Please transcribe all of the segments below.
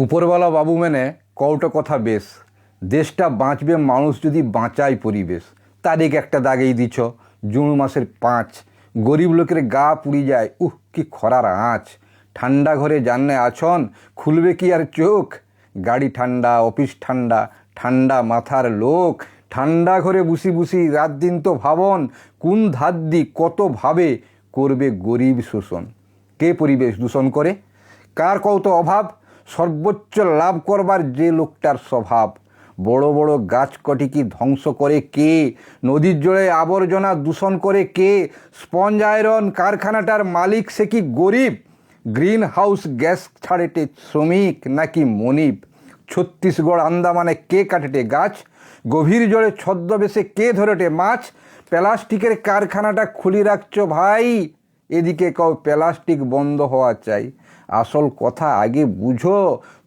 উপরওয়ালা বাবু মেনে কৌটো কথা বেশ। দেশটা বাঁচবে, মানুষ যদি বাঁচায় পরিবেশ। তারিখ একটা দাগেই দিছ, জুন মাসের পাঁচ। গরিব লোকের গা পুড়ি যায়, উহ, কি খরার আঁচ। ঠান্ডা ঘরে জানলে আছন, খুলবে কি আর চোখ? গাড়ি ঠান্ডা, অফিস ঠান্ডা ঠান্ডা মাথার লোক। ঠান্ডা ঘরে বুসি বুসি রাত দিন তো ভাবন, কোন ধার দি কত ভাবে করবে গরিব শোষণ। কে পরিবেশ দূষণ করে? কার কত অভাব? সর্বোচ্চ লাভ করবার যে লোকটার স্বভাব, বড় বড় গাছ কটিকি ধ্বংস করে কে? নদীর জলে আবর্জনা দূষণ করে কে? স্পঞ্জ আয়রন কারখানাটার মালিক সে কি গরিব? গ্রিন হাউস গ্যাস ছাড়েটে শ্রমিক নাকি মনিব? ছত্তিশগড় আন্দামানে কে কাটেটে গাছ? গভীর জলে ছদ্মবেশে কে ধরেটে মাছ? প্লাস্টিকের কারখানাটা খুলি রাখছো ভাই। এদিকে কাউ প্লাস্টিক বন্ধ হওয়া চাই। আসল কথা আগে বুঝো,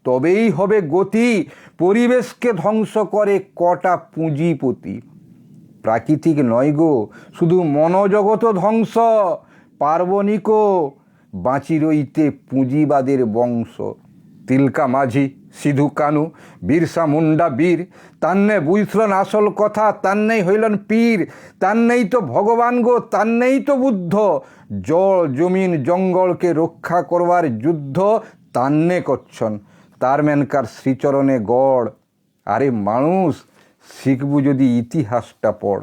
তবেই হবে গতি। পরিবেশকে ধ্বংস করে কটা পুঁজিপতি। প্রাকৃতিক নয় গো, শুধু মনোজগত ধ্বংস। পার্বণিকো বাঁচি রইতে পুঁজিবাদের বংশ। তিলকা মাঝি সিধু কানু, বিরসা মুন্ডা বীর, তান্নে বুঝলেন আসল কথা, তান্নেই হইলেন পীর, তান্নেই তো ভগবান গো, তান্নেই তো বুদ্ধ। জল, জমিন, জঙ্গলকে রক্ষা করবার যুদ্ধ তান্নে করছন। তার মেনকার শ্রীচরণে গড়। আরে মানুষ, শিখবু যদি ইতিহাসটা পড়।